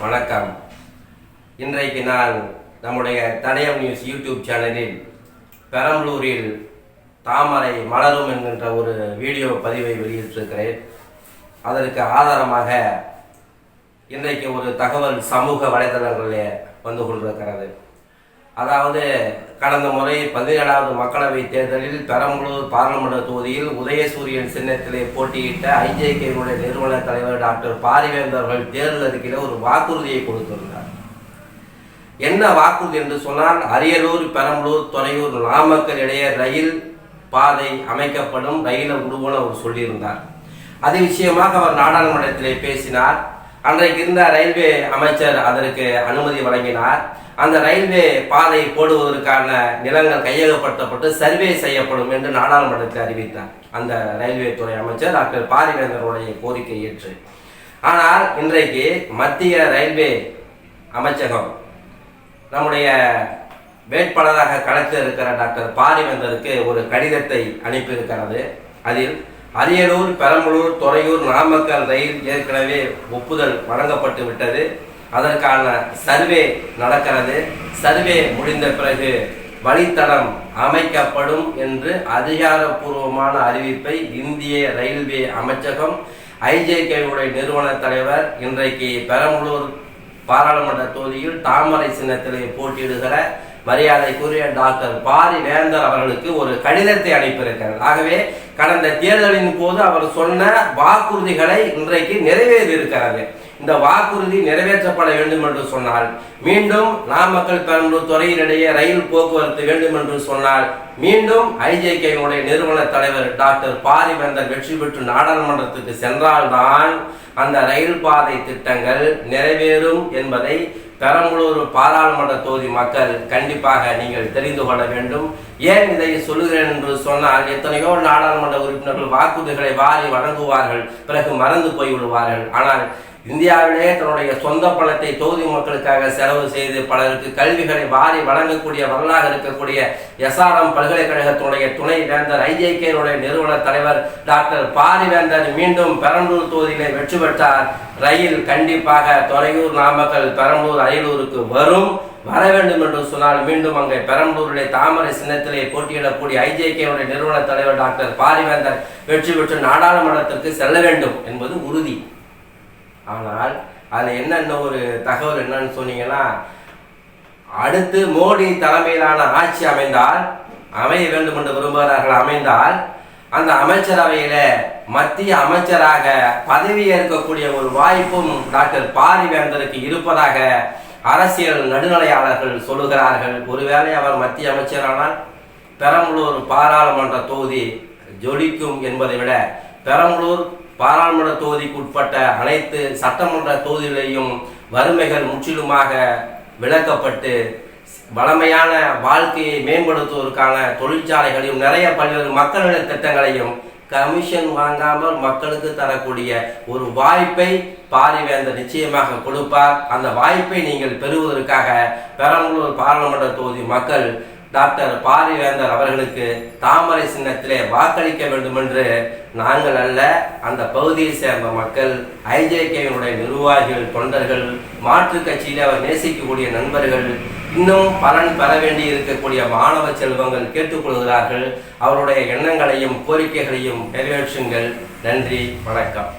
வணக்கம். இன்றைக்கு நான் நம்முடைய தடயம் நியூஸ் யூடியூப் சேனலில் பெரம்பலூரில் தாமரை மலரும் என்கின்ற ஒரு வீடியோ பதிவை வெளியிட்டிருக்கிறேன். அதற்கு ஆதாரமாக இன்றைக்கு ஒரு தகவல் சமூக வலைதளங்களில் வந்து கொண்டிருக்கிறது. அதாவது கடந்த முறை பதினேழாவது மக்களவை தேர்தலில் பெரம்பலூர் பாராளுமன்ற தொகுதியில் உதயசூரியன் சின்னத்திலே போட்டியிட்ட ஐஜேகேவுடைய நிறுவன தலைவர் டாக்டர் பாரிவேந்தர் அவர்கள் தேர்தல் அறிக்கையில் ஒரு வாக்குறுதியை கொடுத்திருந்தார். என்ன வாக்குறுதி என்று சொன்னால் அரியலூர் பெரம்பலூர் துறையூர் நாமக்கல் இடையே ரயில் பாதை அமைக்கப்படும் ரயிலை உருவன அவர் சொல்லியிருந்தார். அது விஷயமாக அவர் நாடாளுமன்றத்திலே பேசினார். அன்றைக்கு இருந்த ரயில்வே அமைச்சர் அதற்கு அனுமதி வழங்கினார். அந்த ரயில்வே பாதை போடுவதற்கான நிலங்கள் கையகப்படுத்தப்பட்டு சர்வே செய்யப்படும் என்று நாடாளுமன்றத்தில் அறிவித்தார். அந்த ரயில்வே துறை அமைச்சர் டாக்டர் பாரிவேந்தருடைய கோரிக்கை ஏற்று. ஆனால் இன்றைக்கு மத்திய ரயில்வே அமைச்சகம் நம்முடைய வேட்பாளராக களத்தில் இருக்கிற டாக்டர் பாரிவேந்தருக்கு ஒரு கடிதத்தை அனுப்பியிருக்கிறது. அதில் அரியலூர் பெரம்பலூர் துறையூர் நாமக்கல் ரயில் ஏற்கனவே ஒப்புதல் வழங்கப்பட்டு விட்டது. அதற்கான சர்வே நடக்கிறது. சர்வே முடிந்த பிறகு வழித்தடம் அமைக்கப்படும் என்று அதிகாரப்பூர்வமான அறிவிப்பை இந்திய ரயில்வே அமைச்சகம் ஐஜேகேவுடைய நிறுவன தலைவர் இன்றைக்கு பெரம்பலூர் பாராளுமன்ற தொகுதியில் தாமரை சின்னத்திலே போட்டியிடுகிற மரியாதைக்குரிய டாக்டர் பாரி வேந்தர் அவர்களுக்கு ஒரு கடிதத்தை அனுப்பியிருக்கிறார். ஆகவே கடந்த தேர்தலின் போது அவர் சொன்ன வாக்குறுதிகளை இன்றைக்கு நிறைவேறி இருக்கிறது இந்த வாக்குறுதி நிறைவேற்றப்பட வேண்டும் என்று சொன்னால் மீண்டும் நாமக்கல் பெரம்பலூர் துறையினிடையே ரயில் போக்குவரத்து வேண்டும் என்று சொன்னால் மீண்டும் ஐஜேகேனுடைய நிறுவன தலைவர் டாக்டர் பாரிவேந்தர் வெற்றி பெற்று நாடாளுமன்றத்துக்கு சென்றால்தான் அந்த ரயில் பாதை திட்டங்கள் நிறைவேறும் என்பதை பெரம்பலூர் பாராளுமன்ற தொகுதி மக்கள் கண்டிப்பாக நீங்கள் தெரிந்து கொள்ள வேண்டும். ஏன் இதை சொல்லுகிறேன் என்று சொன்னால் எத்தனையோ நாடாளுமன்ற உறுப்பினர்கள் வாக்குறுதிகளை வாரி வழங்குவார்கள் பிறகு மறந்து போய் விடுவார்கள் ஆனால் இந்தியாவிலே தன்னுடைய சொந்த பணத்தை தொகுதி மக்களுக்காக செலவு செய்து பலருக்கு கல்விகளை வாரி வழங்கக்கூடிய வரலாக இருக்கக்கூடிய எஸ்ஆர்எம் பல்கலைக்கழகத்தினுடைய துணை வேந்தர் ஐஜேகேனுடைய நிறுவன தலைவர் டாக்டர் பாரிவேந்தர் மீண்டும் பெரம்பலூர் தொகுதியிலே வெற்றி பெற்றார். ரயில் கண்டிப்பாக தொலையூர் நாமக்கல் பெரம்பலூர் அரியலூருக்கு வரும். வர வேண்டும் என்று சொன்னால் மீண்டும் அங்கே பெரம்பலூருடைய தாமரை சின்னத்திலே போட்டியிடக்கூடிய ஐஜேகேவுடைய நிறுவன தலைவர் டாக்டர் பாரிவேந்தர் வெற்றி பெற்று நாடாளுமன்றத்திற்கு செல்ல வேண்டும் என்பது உறுதி. ஆனால் அதில் என்னென்ன ஒரு தகவல் என்னன்னு சொன்னீங்கன்னா அடுத்து மோடி தலைமையிலான ஆட்சி அமைந்தால் அமைய வேண்டும் என்று விரும்புகிறார்கள். அமைந்தால் அந்த அமைச்சரவையில மத்திய அமைச்சராக பதவி ஏற்கக்கூடிய ஒரு வாய்ப்பும் டாக்டர் பாரிவேந்தருக்கு இருப்பதாக அரசியல் நடுநிலையாளர்கள் சொல்லுகிறார்கள். ஒருவேளை அவர் மத்திய அமைச்சரானால் பெரம்பலூர் பாராளுமன்ற தொகுதி ஜொலிக்கும் என்பதை விட பெரம்பலூர் பாராளுமன்ற தொகுதிக்கு உட்பட்ட அனைத்து சட்டமன்ற தொகுதிகளையும் வறுமைகள் முற்றிலுமாக விளக்கப்பட்டு வளமையான வாழ்க்கையை மேம்படுத்துவதற்கான தொழிற்சாலைகளையும் நிறைய பல்வேறு மக்கள் நல திட்டங்களையும் கமிஷன் வாங்காமல் மக்களுக்கு தரக்கூடிய ஒரு வாய்ப்பை பாரிவேந்தர் நிச்சயமாக கொடுப்பார். அந்த வாய்ப்பை நீங்கள் பெறுவதற்காக பெரம்பலூர் பாராளுமன்ற தொகுதி மக்கள் டாக்டர் பாரிவேந்தர் அவர்களுக்கு தாமரை சின்னத்திலே வாக்களிக்க வேண்டும் என்று நாங்கள் அல்ல அந்த பகுதியை சேர்ந்த மக்கள் ஐஜேகேவினுடைய நிர்வாகிகள் தொண்டர்கள் மாற்றுக் கட்சியிலே அவர் நேசிக்கக்கூடிய நண்பர்கள் இன்னும் பலன் பெற வேண்டி இருக்கக்கூடிய மாணவ செல்வங்கள் கேட்டுக்கொள்கிறார்கள். அவருடைய எண்ணங்களையும் கோரிக்கைகளையும் நிறைவேற்றுங்கள். நன்றி வணக்கம்.